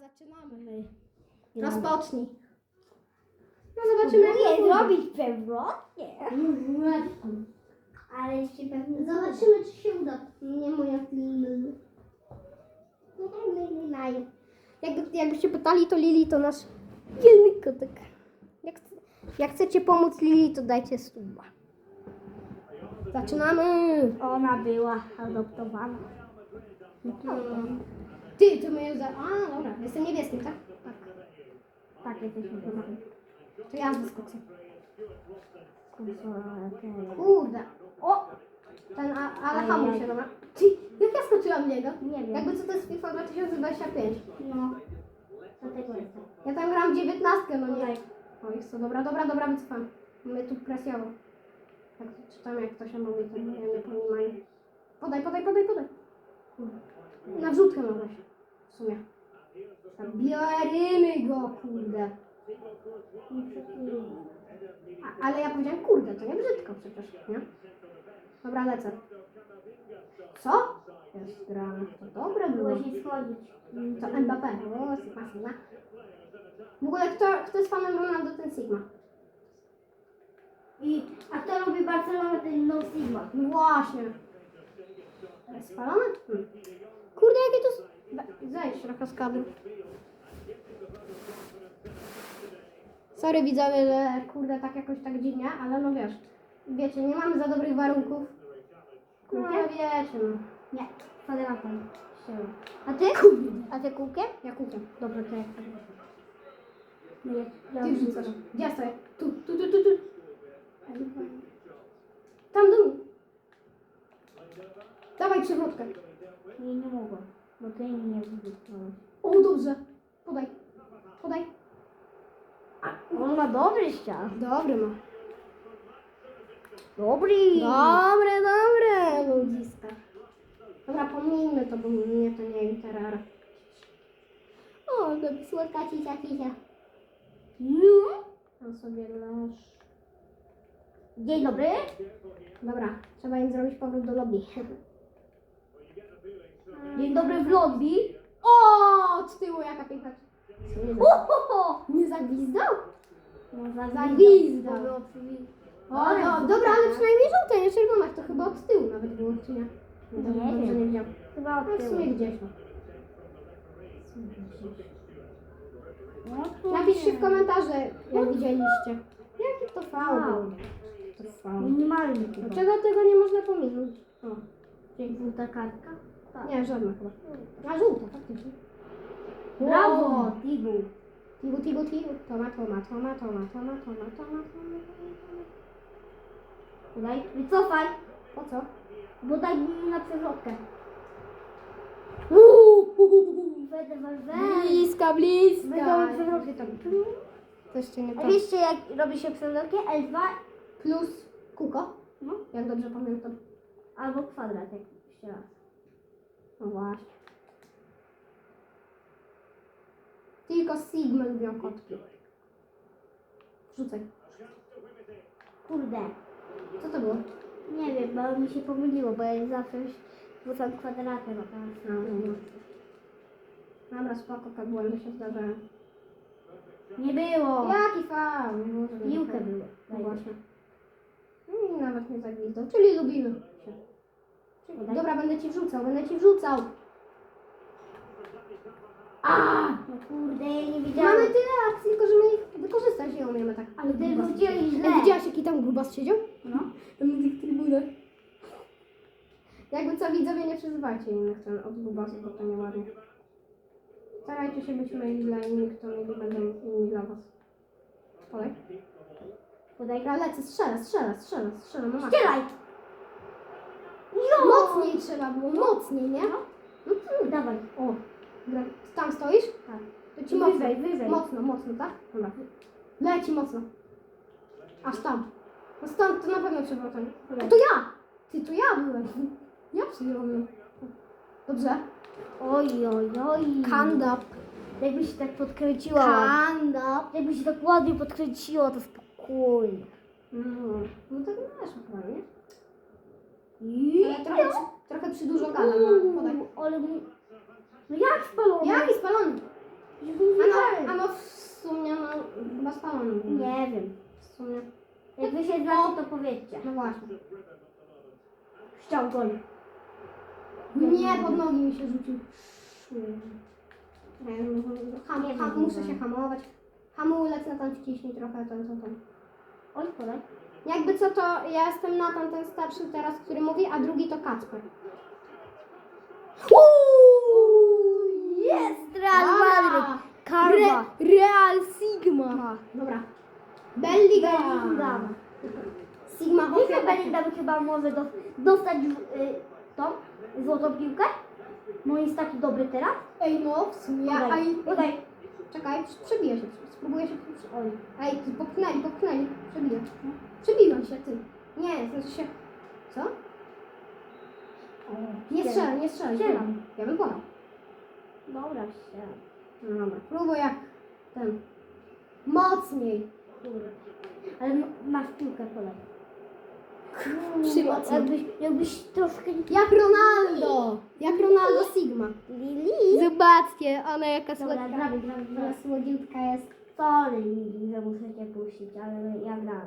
zaczynamy. No. Rozpocznij. No zobaczymy jak Próbuję to zrobić przewrotnie. Ale jeszcze pewnie Zobaczymy czy się uda. Nie moja Lili. Jakby, jakbyście pytali, to Lili to nasz dzielny kotek. Jak, jak chcecie pomóc Lili, to dajcie suba. Zaczynamy. Ona była adoptowana. Ty, to my za... A, dobra, jestem niebieskim, tak? Tak, tak jesteśmy niebieskim. To ja z koksem. Kurde. O! Ten Alahamu się, dobra. Ty, jak ja skoczyłam niego? Nie wiem. Jakby co to jest FIFA 2025. No. Ja tam gram 19, no nie. O, jest to dobra, dobra, dobra, wycofam. Mamy tu presjowo. Tak czytam, jak to się mówi, to nie wiem, nie Podaj, podaj, podaj, podaj. Kurde. Na wrzutkę mogłeś. W sumie. Bierzemy go, kurde. A, ale ja powiedziałem kurde, to nie brzydko przecież, nie? Dobra, lecę. Co? Jest grane. To dobre było. Się schodzić. To Mbappé. O, Sigma, Sigma. W ogóle kto, kto jest fanem Ronaldo, ten Sigma. I, a kto robi Barcelonę, ten No Sigma. No właśnie. Jest spalony? Hmm. Kurde, jakie to... We- Zejdź trochę z kadru. Sorry widzowie, że kurde tak jakoś tak dziwnie, ale no wiesz, wiecie, nie mamy za dobrych warunków. Kurde, Nie. wiecie no. Nie, kwadratem. A ty? A ty kółkiem? Ja kupię. Dobra, to jak Nie, ja Ty już rzucasz. Gdzie ja stoję? Tu, tu, tu, tu, tu. Tam do mnie. Dawaj przewrotkę. Nie, nie mogłam, bo ty mi nie wybrałeś. O, dobrze. Podaj. Podaj. On ma dobry ścian. Dobry ma. Dobry. Dobre, dobre, ludziska. Dobra, pomijmy to, bo mnie to nie interesuje. O, to słodka cicia, cicia. No. Tam sobie leż. Dzień dobry. Dobra, trzeba im zrobić powrót do lobby. Dzień dobry w lobby. O, od tyłu jaka piękna. Uhoho. Nie zagwizdał? No, Zagwizdał. Przywi- O, no, dobra, ale przynajmniej żółte, nie czerwone. To chyba od tyłu nawet było, czy nie? Nie Dobrze wiem. nie widziałam. Chyba od No, w tyłu. sumie gdzieś. no. No, Napiszcie nie. w komentarzu, jak widzieliście. Jaki to fał Wow. był. To fał. Minimalny chyba. Dlaczego tego nie można pominąć? O. Żółta kartka? Tak. Nie, żadna chyba. A żółta, faktycznie. Brawo, Tibu. Tibu, tibu, tibu. Toma, toma, toma, toma, toma, toma, toma, toma. Podaj. Wycofaj, Po co? bo daj mi na przewrotkę. Wejdę, wejdę. Bliska, bliska. Przewrotkę tam. To jeszcze nie A wiecie jak robi się przewrotkę? L2 Plus kuko. No. Jak dobrze pamiętam. albo kwadrat, jak jeszcze raz. No właśnie. Tylko Sigma lubią kotki. Rzucaj. Kurde. Co to było? Nie wiem, bo mi się pomyliło, bo ja zawsze rzucam kwadratem, a teraz... A, no. Dobra, spoko, błędy się zdarzają. Nie było! Jaki faul? No Piłkę faul. było. No właśnie. No i nawet nie zagwizdał, czyli lubimy. Dobra, będę ci wrzucał, będę ci wrzucał. A! No kurde, ja nie widziałam. Mamy tyle akcji, tylko że my ich wykorzystać nie umiemy tak. Ale Ty wróciłeś źle. Widziałaś jaki tam grubas siedział? No. Na tych trybunach. Jakby co widzowie nie przeżywajcie innych ten od grubasów, bo to nieładnie. Starajcie się być myli dla innych, to mieli będą inni dla was. Olej. Podaj. Lecę, strzelę, strzelę, strzelę, strzelę. Mama. Strzelaj! Mocniej trzeba było, mocniej, nie? No to Dawaj. O, dobra. Tam stoisz? Tak. To ci mocno. Wyżej, wyżej. Mocno, mocno, tak? Dobra. Leci mocno. Aż tam. No stąd to na pewno przewrotem. A to ja! Ty, to ja byłem. Ja przyjąłem. Dobrze. Oj, oj, oj. Kandap. Jakby się tak podkręciło. Kandap. Jakby się tak ładnie podkręciło, to spokojnie. No, no tak masz chyba, nie? Ale trochę, trochę przy dużo gada. Mm. Podaj. Ale... No jak spalony? Jaki spalony? Ano, ano w sumie no, chyba spalony. Nie wiem. W sumie. Jak wy się znacie, to powiedzcie. No właśnie. Chciał gol. Nie, pod nogi mi się rzucił. Ham, ham, muszę się hamować. Hamulec na tam wciśnij trochę, tam, tam, tam. Oj, podaj. Jakby co to ja jestem Natan, ten starszy teraz, który mówi, a drugi to Kacper. Jest Real Madrid. Karma. Real Sigma. Dobra. Bellingham. Sigma Hoffman. Bellingham chyba może do, dostać y, tą złotą piłkę? Bo jest taki dobry teraz. Ej, no, w sumie. Podaj. Czekaj, przebiję się. Spróbuję się. Oj. Ej, popchnęli, popchnęli. Przebiję. Przebiłem się, ty. Nie, znaczy się. Co? Nie strzelaj, nie strzelaj. Strzelam. Ja bym podał. Dobra, strzelam. No dobra. Próbuj jak ten. Mocniej. Kurde. Ale m- masz piłkę, podaj. Przymocnij. Jakbyś, jakbyś troszkę... Jak Ronaldo! Jak Ronaldo Sigma. Lili? Zobaczcie, ona jaka Dobra, słodka. gramy, gramy, gramy. słodziutka jest. Sorry, Lili, że muszę cię puścić, ale ja gram.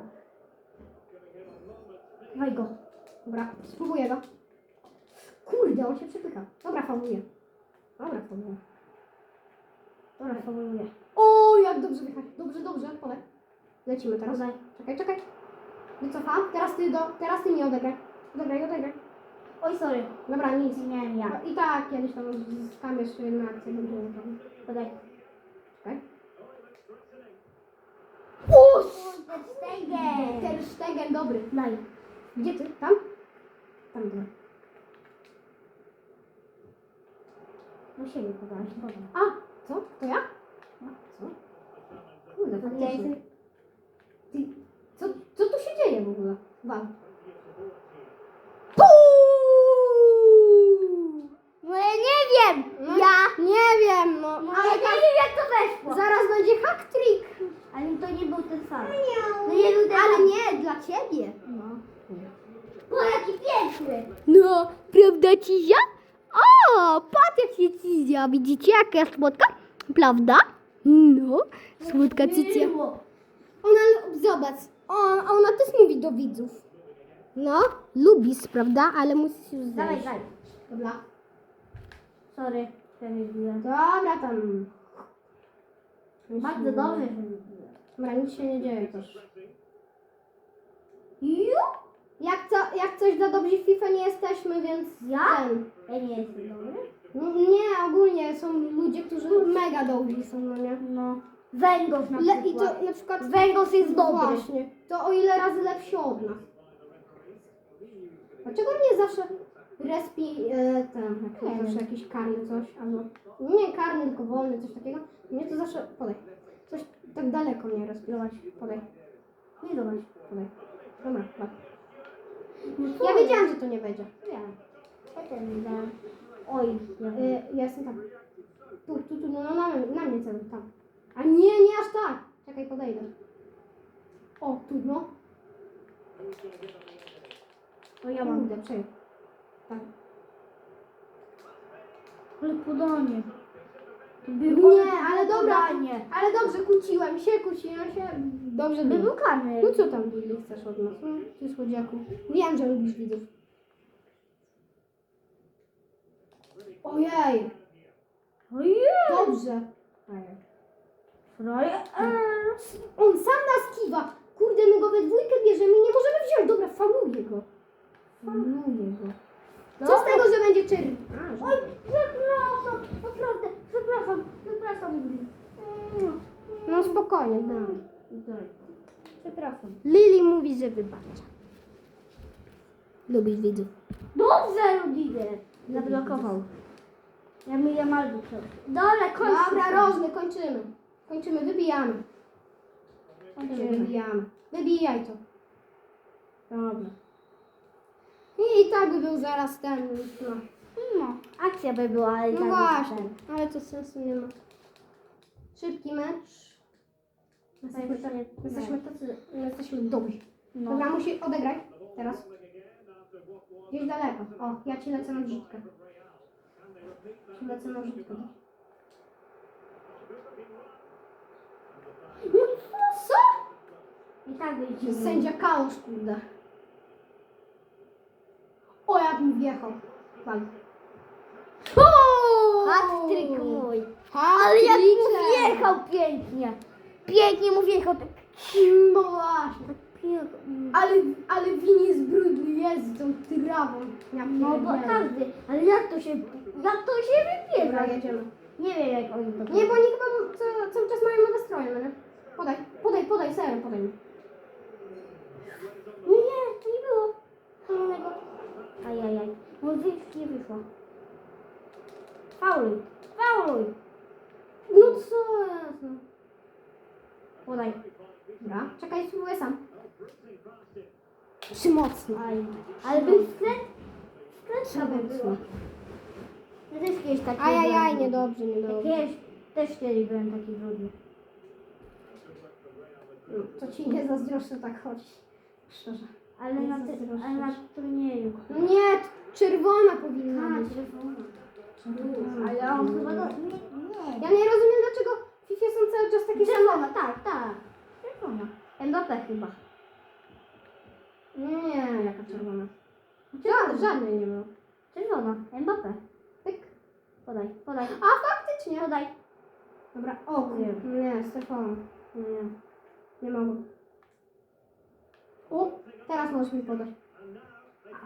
Dawaj go. Dobra, spróbuję go. Kurde, on się przepycha. Dobra, fauluję. Dobra, fauluję. Dobra, fauluję. O, jak dobrze wychodzi. Dobrze, dobrze, podaj. Lecimy teraz. Podaj. Czekaj, czekaj. Wycofam. Teraz ty do, teraz ty mi odegraj. Odegraj, odegraj. Oj, sorry. Dobra, nic. Nie, nie ja. No I tak kiedyś tam zyskam jeszcze jedną akcję. Dobrze, dobrze. Podaj. Czekaj. Stegen. Ter Stegen, dobry. Daj. Gdzie ty? Tam? Tam, dobra. Do siebie podaj. A, co? To ja? A, co? Kurde, faktycznie. Ty, co, co tu się dzieje w ogóle? Wam. No ja nie wiem! No, Ja! Nie wiem, no. No ale ja nie wiem jak to weszło! zaraz będzie hack-trick. Ale to nie był ten sam. No nie był ten Ale sam. nie, dla ciebie. No. Jaki piękny! No, prawda Cizia? O, patrz jak się Cizia, widzicie jaka jest słodka? Prawda? No, słodka Cizia. Ona, zobacz, on, ona też mówi do widzów. No, lubisz, prawda? Ale musisz już Dawaj, zejść. daj. Dobra. Sorry, że nie. Dobra, tam. Bardzo się dobrze, nie że dzieje. nie wbiłem. Dobra, nic się nie dzieje też. Ju? Jak, co, jak coś dla dobrzy w FIFA nie jesteśmy, więc Ja? ten. Ja nie jestem dobry. No, Nie, ogólnie są ludzie, którzy mega dobrzy są, no nie? No. Węgorz na Le, I przykład. to na przykład Węgorz jest dobry. Właśnie, to o ile razy lepszy od nas. Dlaczego mnie zawsze respi e, ten, jak Nie zawsze wiem. jakiś karny coś, albo nie karny, tylko wolny, coś takiego. Mnie to zawsze, podaj, coś tak daleko mnie respirować, podaj. Nie zobacz, podaj. Dobra, tak. No Ja wiedziałam, że to nie wejdzie. Ja. Ja też wiedziałam. Oj, ja E, ja jestem tam. Tu, tu, tu, no, no na, na mnie celuj, tam. A nie, nie aż tak. Czekaj, podejdę. O, tu, no. To ja mam. Kurde, przejdź. Tak. Ale podanie. Było Nie, ale dobra. Podanie. Ale dobrze, kłóciłem się, kłóciłem się. Dobrze By był. No co tam, Billy, chcesz od nas? No, ty słodziaku. Wiem, że lubisz widzów. Ojej, Ojej. dobrze. Frajer. On sam nas kiwa. Kurde, my go we dwójkę bierzemy i nie możemy wziąć. Dobra, faluję go. Faluję go. Co z tego, że będzie czerwony? Oj, przepraszam. Naprawdę, przepraszam. Przepraszam. No spokojnie, dam. Przepraszam. Lili mówi, że wybacza. Lubisz widzów. Dobrze, Rudiger. Zablokował. Ja mi ja mal Dobra, kończę. Dobra, rożny, kończymy. Kończymy, wybijamy. Kończymy, wybijamy. Wybijaj to. Dobra. I, I tak by był zaraz ten, no. No, akcja by była, ale No tak właśnie, ten. ale to sensu nie ma. Szybki mecz. Jesteśmy, jesteśmy tacy, jesteśmy dobrzy. No. Dobra, musi odegrać teraz. Gdzieś daleko. O, ja ci lecę na wrzutkę. Ci lecę na wrzutkę. No Co? I tak będzie. Sędzia Kałusz, kurde. O, jak mi wjechał. Fal. Hat-trick mój. Ale Ale jak mu wjechał pięknie. Pięknie mu wjechał. Tak, No właśnie. pięknie. Ale, ale win jest brudny, jest z tą trawą. Ja No bo pierdzielę. każdy. Ale jak to się, jak to się Dobra, jedziemy. Nie wiem jak oni to Nie, bo oni chyba ca- cały czas mają nowe stroje, no nie? Podaj, podaj, podaj, serio, podaj mi. Nie, nie, to nie było. Kolejnego. Ajajaj. No wyjść nie wyszło. Fauluj. Fauluj. No co jest? no? Podaj. Dobra, czekaj, spróbuję sam. Czy mocno? Aj. Ale był skręt. Skrętka by była. Ja też kiedyś taki Ajajaj, byłem. niedobrze, Ja niedobrze. Kiedyś, też kiedyś byłem taki brudny. No, To ci nie zazdroszczę tak chodzi. Szczerze. Ale na, ty, ale na turnieju. No nie, t- czerwona powinna A, być. czerwona. Ale on chyba nie. Ja nie rozumiem, dlaczego w FIFA są cały czas takie. Czerwona, tak, tak. Czerwona. Mbappé chyba. Nie, jaka czerwona. Żadnej, żadnej nie było. Czerwona. Mbappé. Tak. Podaj, podaj. A, faktycznie. Podaj. Dobra, o kurde. Nie, Stefan. Nie, nie. Nie mogę. O, teraz możesz mi podać.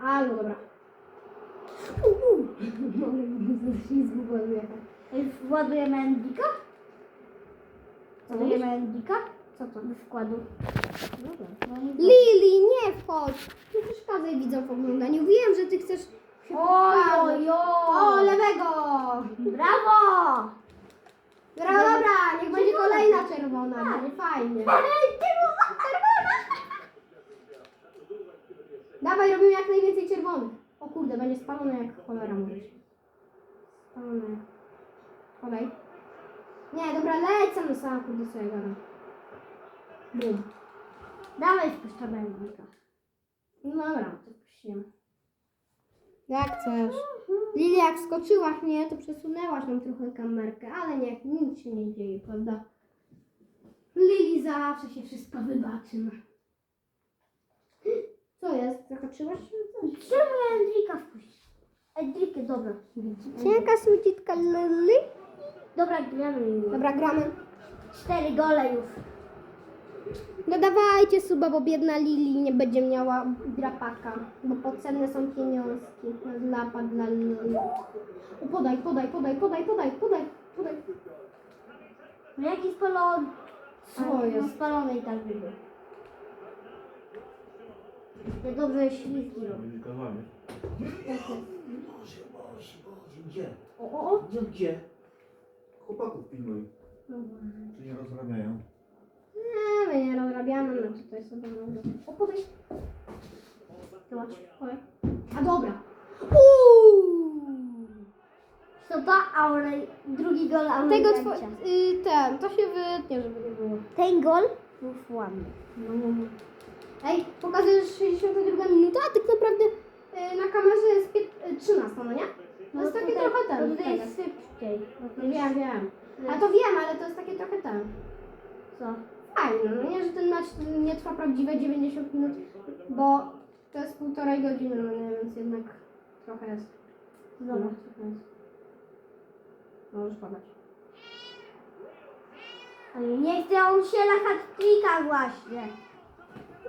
A, no dobra. Ogóle wyjechać. Ej, Władujemy Endika? Władujemy Endika? Co to? Do składu. Lili, nie wchodź. Nie przeszkadzaj widzom w oglądaniu. Wiem, że ty chcesz Oj, oj, O, lewego! Brawo! Dobra, dobra, niech będzie kolejna czerwona. Tak. Będzie fajnie. Dawaj, robimy jak najwięcej czerwonych. O kurde, będzie spalone jak cholera mówisz. Spalone jak... Nie, dobra, lecę na sam kurde co ja gadam. Bum. Dawaj spuszczamy Endika. No dobra, to puścimy. Jak chcesz. Lili, jak skoczyłaś, nie, to przesunęłaś nam trochę kamerkę, ale nie, nic się nie dzieje, prawda? Lili zawsze się wszystko wybaczy. Co jest? Zahaczyłaś się? Czemu ja Endrika wpuścić? Endrikę, dobra. Widzicie, jaka słodziutka Lili? Dobra, gramy. Dobra, gramy. Cztery gole już. No dawajcie suba, bo biedna Lili nie będzie miała drapaka, bo potrzebne są pieniążki na lapa dla Lili. O, podaj, podaj, podaj, podaj, podaj, podaj, podaj. No jaki spalony? Co No jest? spalony i tak by był. Ja dobrze ślizgi robię. Kochamy. Boże, Boże, Boże, gdzie? O, o, o. Gdzie, gdzie? Chłopaków pilnuj. Czy nie rozmawiają? Nie, my nie rozrabiamy, no tutaj sobie mogę. O. Zobacz. A dobra. Uuu. Co to? Aure... Drugi gol Tego two... y, ten, to się wytnie, żeby nie było. Ten gol był ładny. No, no, no. Ej, pokazujesz 62 minuta, a tak naprawdę y, na kamerze jest pię- y, 13, no nie? To jest takie tutaj, trochę ten. To tutaj jest. No to No wiem, wiem. A to wiem, ale to jest takie trochę ten. Co? Fajne, no nie, że ten mecz nie trwa prawdziwe 90 minut, bo to jest półtorej godziny, no nie, więc jednak trochę jest. Zobacz. trochę jest. Możesz podać. Ale nie chce on się na hat-tricka właśnie.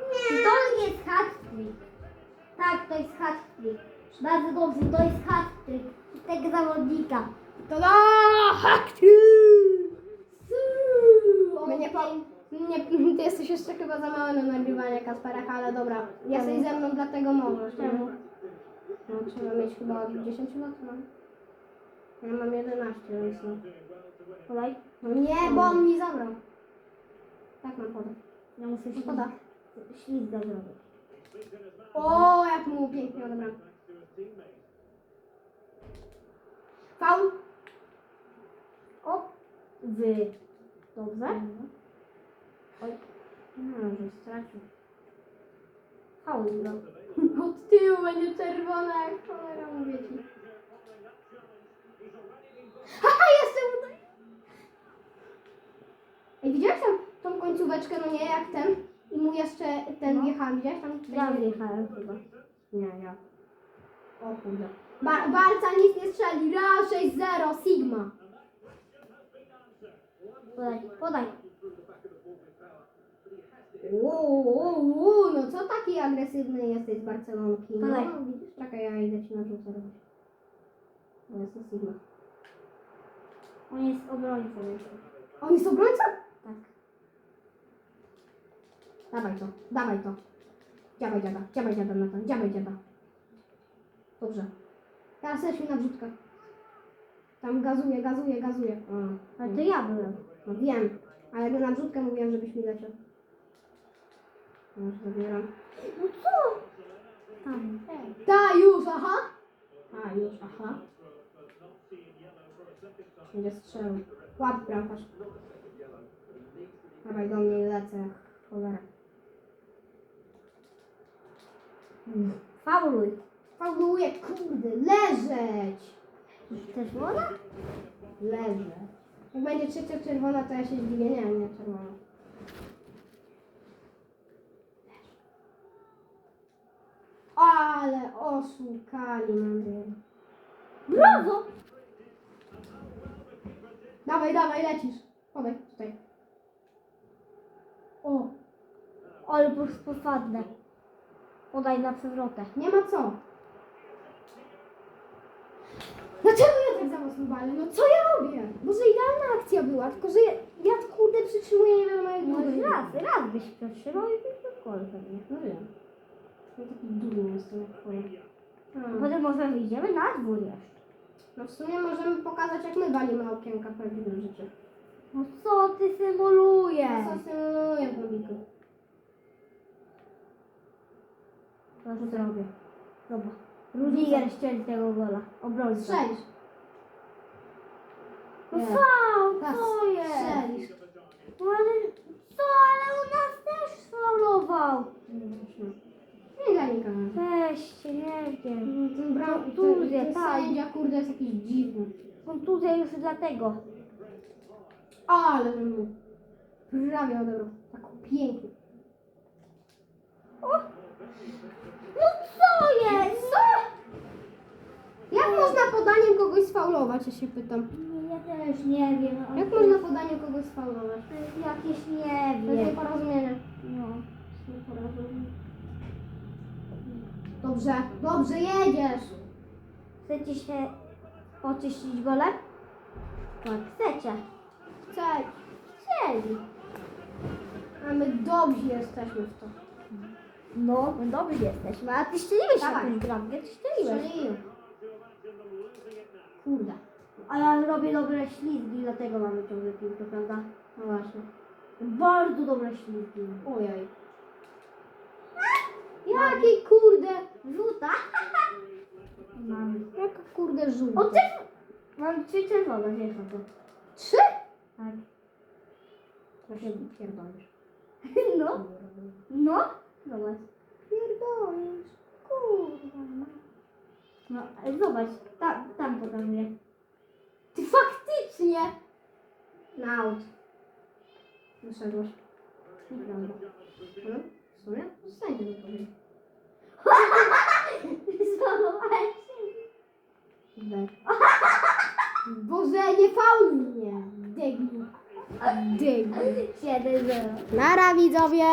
I to jest hat-trick. Tak, to jest hat-trick. Bardzo dobrze, to jest hat-trick. Tego zawodnika. To da! Hakty! My nie, po, nie, ty jesteś jeszcze chyba za mały na nagrywanie Kasperaka, ale dobra, jesteś ze mną, dlatego możesz. nie? Czemu? No, trzeba mieć chyba od 10 lat, no. Ja mam 11, więc no. Podaj. no nie, bo on mi zabrał. Tak mam podać. Ja muszę No poda. ślizg- ślizga zrobić. O, jak mu pięknie odebrał. Faul. O! Wy. Dobrze? Oj, no, że stracił. Faul no. Od tyłu będzie czerwona jak cholera, mówię ci. Haha, jestem tutaj! Ej, widziałeś tam tą końcóweczkę, no nie, jak ten? I mu jeszcze ten No. wjechałem gdzieś tam? Ja wjechałem chyba. Nie, ja. O kurde. Bar Barca nic nie strzeli. Real 6-0, Sigma. Podaj, podaj. Uuu, no co taki agresywny jesteś z Barcelonki? No, Podaj. widzisz? Czekaj, ja idę ci na rzucę robić. To jest Sigma. On jest obrońcą. On jest obrońcą? Tak. Dawaj to, dawaj to. Dziabaj dziada, dziabaj dziada na to, dziabaj dziada. Dobrze. Teraz lećmy na wrzutkę. Tam gazuje, gazuje, gazuje. O, Ale to ja byłem. No wiem, ale na wrzutkę mówiłem, żebyś mi leciał. Już zabieram. No co? Tam. Ta, już, aha. A, już, aha. Będzie strzelał. Łap bramkarz. Dawaj do mnie lecę cholera. Fauluj. Fauluję, kurde, leżeć! Też woda? Leżę. Jak będzie trzecia czerwona, to ja się zdziwię. Nie, nie czerwona. Ale oszukali mnie. Brawo! Dawaj, dawaj, lecisz. Podaj, tutaj. O! Ale po. Podaj na przewrotę. Nie ma co. Dlaczego walę? No co ja robię? Może idealna akcja była, tylko że ja, ja kurde przytrzymuję nie wiadomo jak No długo. raz, raz byś przetrzymał i byś gol pewnie. No wiem. Ja taki dumny jestem jak twoje. Hmm. Potem może wyjdziemy na dwór jeszcze. No w sumie możemy pokazać jak my walimy okienka w prawdziwym życiu. No co ty symulujesz? Ja fascynuję w Nowiku. To co zrobię? Dobra. Rudiger strzeli tego gola. Obrońca. Strzelisz. No Tak, co jest? No ale co, ale u nas też faulował. Nie. Weźcie, nie wiem. Ten bram, ten, Kontuzje, ten tak. sędzia kurde jest jakiś dziwny. Kontuzja już dlatego. Ale bym mu prawie odebrał. Tak pięknie. No co jest? Co? Jak można podaniem kogoś sfaulować, ja się pytam. Ja też nie wiem. ale Jak to można jest- podaniem kogoś sfaulować? to jest Jakieś nie To jest wiem. nieporozumienie. No. Nieporozumienie. Dobrze, dobrze, jedziesz. Chcecie się oczyścić golem? Tak, chcecie. Chcę. Chcieli. A my dobrzy jesteśmy w to. No, my dobrzy jesteśmy. A ty strzeliłeś Dawaj. jakąś bramkę, ty. Strzeliłem. Kurde. A ja robię dobre ślizgi, dlatego mamy ciągle piłkę, prawda? No właśnie. Bardzo dobre ślizgi. Ojej. Jakiej kurde. Rzuta. Mam. Jaka kurde żółta. O, ty... Mam trzy czerwone, wiesz o to. Trzy? Tak. Się pierdolisz. No, no. Zobacz. Pierdolisz. Kurwa. No, ale zobacz. Tam, tam pokazuję. Ty faktycznie. Na aut. Wyszedłeś. Nieprawda. No, w sumie? Powiedział. Złamałeś Ber. Boże, nie fauluj mnie. Deglu. 7-0. Nara widzowie.